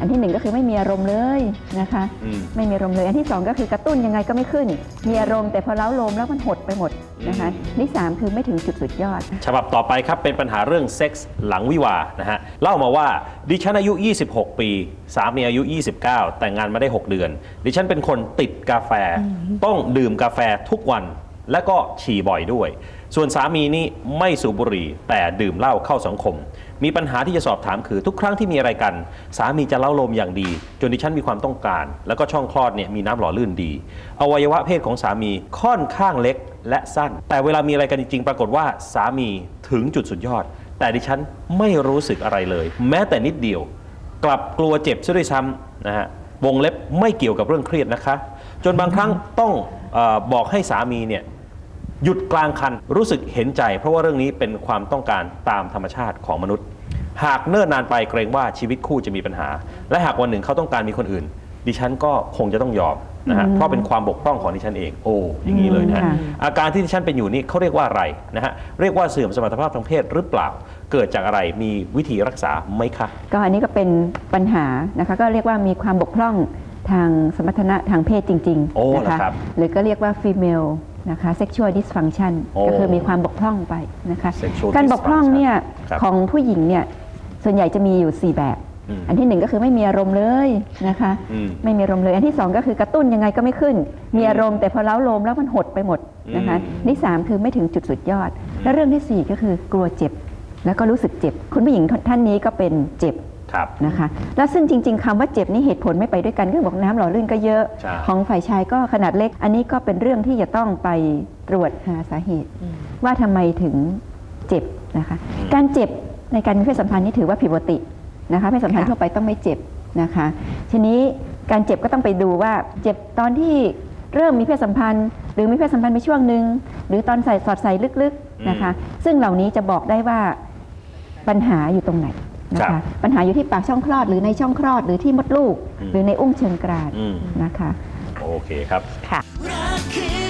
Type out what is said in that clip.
อันที่หนึ่งก็คือไม่มีอารมณ์เลยนะคะ อืม ไม่มีอารมณ์เลย อันที่สองก็คือกระตุ้นยังไงก็ไม่ขึ้น มีอารมณ์แต่พอเล้าโลมแล้วมันหดไปหมดนะคะอืมอันที่สามคือไม่ถึงจุดสุดยอด ฉบับต่อไปครับ เป็นปัญหาเรื่องเซ็กส์หลังวิวาห์นะฮะ เล่ามาว่าดิฉันอายุ 26 ปี สามีอายุ 29 แต่งงานมาได้ 6 เดือน ดิฉันเป็นคนติดกาแฟ ต้องดื่มกาแฟทุกวัน และก็ฉี่บ่อยด้วย ส่วนสามีนี่ไม่สูบบุหรี่แต่ดื่มเหล้าเข้าสังคม มีปัญหาที่จะสอบถามคือทุกครั้งที่มีอะไรกัน สามีจะเล่าลมอย่างดี จนดิฉันมีความต้องการ แล้วก็ช่องคลอดเนี่ยมีน้ำหล่อลื่นดี อวัยวะเพศของสามีค่อนข้างเล็กและสั้น แต่เวลามีอะไรกันจริงๆ ปรากฏว่าสามีถึงจุดสุดยอด แต่ดิฉันไม่รู้สึกอะไรเลย แม้แต่นิดเดียว กลับกลัวเจ็บซะด้วยซ้ำนะฮะวงเล็บไม่เกี่ยวกับเรื่องเครียดนะคะ จนบางครั้งต้องเออบอกให้สามีเนี่ย หยุดกลางคันรู้สึกเห็นใจ เพราะว่าเรื่องนี้เป็นความต้องการตามธรรมชาติของมนุษย์ หากเนิ่นนานไปเกรงว่าชีวิตคู่จะมีปัญหา และหากวันหนึ่งเขาต้องการมีคนอื่น ดิฉันก็คงจะต้องยอมนะฮะอืมเพราะเป็นความบกพร่องของดิฉันเองโอ้อย่างนี้เลยนะฮะค่ะอาการที่ดิฉันเป็นอยู่นี่เขาเรียกว่าอะไรนะฮะเรียกว่าเสื่อมสมรรถภาพทางเพศหรือเปล่า เกิดจากอะไรมีวิธีรักษาไหมคะ ก็อันนี้ก็เป็นปัญหานะคะก็เรียกว่ามีความบกพร่องทางสมรรถนะทางเพศจริงโอ้ๆนะเหรอคะครับ หรือก็เรียกว่า female นะคะ sexual dysfunction โอ้ก็คือมีความบกพร่องไปนะคะ Sexual การบกพร่องเนี่ยครับของผู้หญิงเนี่ย ส่วนใหญ่จะมีอยู่ 4 แบบ อืมอันที่หนึ่งก็คือไม่มีอารมณ์เลยนะคะ อืมไม่มีอารมณ์เลย อันที่สองก็คือกระตุ้นยังไงก็ไม่ขึ้น มีอารมณ์แต่พอเล้าโลมแล้วมันหดไปหมดนะคะอืมอันที่สามคือไม่ถึงจุดสุดยอด และเรื่องที่สี่ก็คือกลัวเจ็บ แล้วก็รู้สึกเจ็บ คุณผู้หญิงท่านนี้ก็เป็นเจ็บ ครับ นะคะ แล้วซึ่งจริง ๆคำว่าเจ็บนี่เหตุผลไม่ไปด้วยกันก็บอกน้ำหล่อลื่นก็เยอะ ใช่ ของฝ่ายชายก็ขนาดเล็ก อันนี้ก็เป็นเรื่องที่จะต้องไปตรวจหาสาเหตุ ว่าทำไมถึงเจ็บนะคะ การเจ็บในการมีเพศสัมพันธ์นี่ถือว่าผิดปกตินะคะเพศสัมพันธ์ค่ะทั่วไปต้องไม่เจ็บนะคะ ทีนี้การเจ็บก็ต้องไปดูว่าเจ็บตอนที่เริ่มมีเพศสัมพันธ์ หรือมีเพศสัมพันธ์ไปช่วงหนึ่งหรือตอนใส่สอดใส่ลึกๆนะคะ ซึ่งเหล่านี้จะบอกได้ว่าปัญหาอยู่ตรงไหน นะครัคะบปัญหาอยู่ที่ปากช่องคลอดหรือในช่องคลอดหรือที่มดลูก อืม หรือในอุ้งเชิงกรานอืมนะคะ โอเคครับ ค่ะ รักคืออะไร